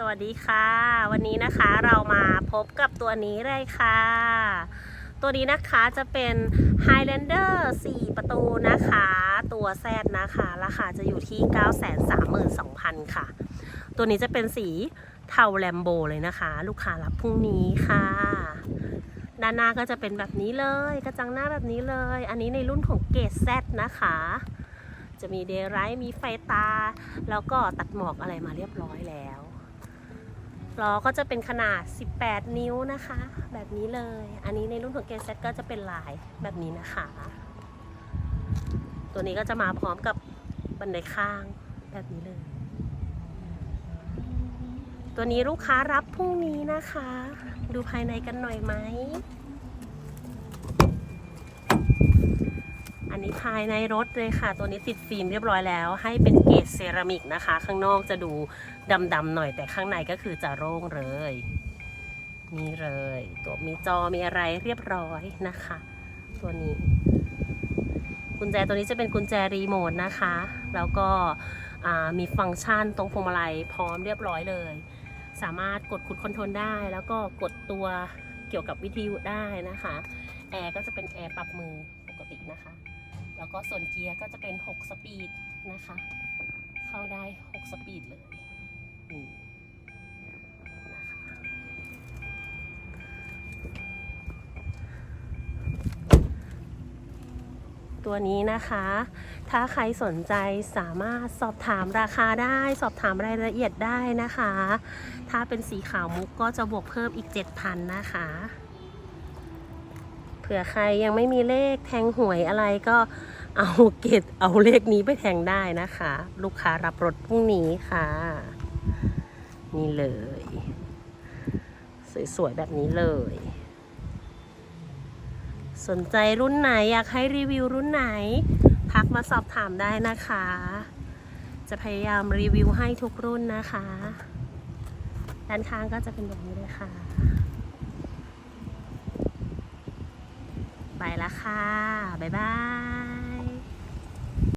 สวัสดีค่ะ วันนี้นะคะเรามาพบกับตัวนี้เลยค่ะ ตัวนี้นะคะจะเป็น Highlander 4 ประตูนะคะ ตัวแซดนะคะ ราคาจะอยู่ที่ 932,000 ค่ะ ตัวนี้จะเป็นสีเทาแลมโบเลยนะคะ ลูกค้ารับพรุ่งนี้ค่ะ ด้านหน้าก็จะเป็นแบบนี้เลย กระจังหน้าแบบนี้เลย อันนี้ในรุ่นของเกรดนะคะจะมีเดย์ไรท์มีไฟตา แล้วก็ตัดหมอกอะไรมาเรียบร้อยแล้ว ล้อก็จะเป็นขนาด 18 นิ้วนะคะ แบบนี้เลย อันนี้ในรุ่นของเกรด Z ก็จะเป็นลายแบบนี้นะคะ ตัวนี้ก็จะมาพร้อมกับบันไดข้างแบบนี้เลย ตัวนี้ลูกค้ารับพรุ่งนี้นะคะ ดูภายในกันหน่อยไหม อันนี้ ภายในรถเลยค่ะ ตัวนี้ติดฟิล์มเรียบร้อยแล้ว ให้เป็นเกรดเซรามิกนะคะ ข้างนอกจะดูดำๆหน่อยแต่ข้างในก็คือจะโล่งเลยนี่เลย ตัวมีจอมีอะไรเรียบร้อยนะคะ ตัวนี้ กุญแจตัวนี้จะเป็นกุญแจรีโมทนะคะ แล้วก็มีฟังก์ชันตรงพวงมาลัยพร้อมเรียบร้อยเลย สามารถกดคุดคอนโทรลได้ แล้วก็กดตัวเกี่ยวกับวิทยุได้นะคะ แอร์ก็จะเป็นแอร์ปรับมือปกตินะคะ แล้วก็ส่วนเกียร์ก็จะเป็น 6 สปีดนะคะ เข้าได้ 6 สปีดเลยนี่นะคะตัวนี้นะคะ ถ้าใครสนใจสามารถสอบถามราคาได้ สอบถามรายละเอียดได้นะคะ ถ้าเป็นสีขาวมุกก็จะบวกเพิ่มอีก 7,000 นะคะ ผื่อใครยังไม่มีเลขแทงหวยอะไรก็เอาเกตเอาเลขนี้ไปแทงได้นะคะ ลูกค้ารับรถพรุ่งนี้ค่ะ นี่เลย สวยๆแบบนี้เลย สนใจรุ่นไหนอยากให้รีวิวรุ่นไหนทักมาสอบถามได้นะคะ จะพยายามรีวิวให้ทุกรุ่นนะคะ ด้านข้างก็จะเป็นแบบนี้เลยค่ะ ไปแล้วค่ะ บ๊ายบาย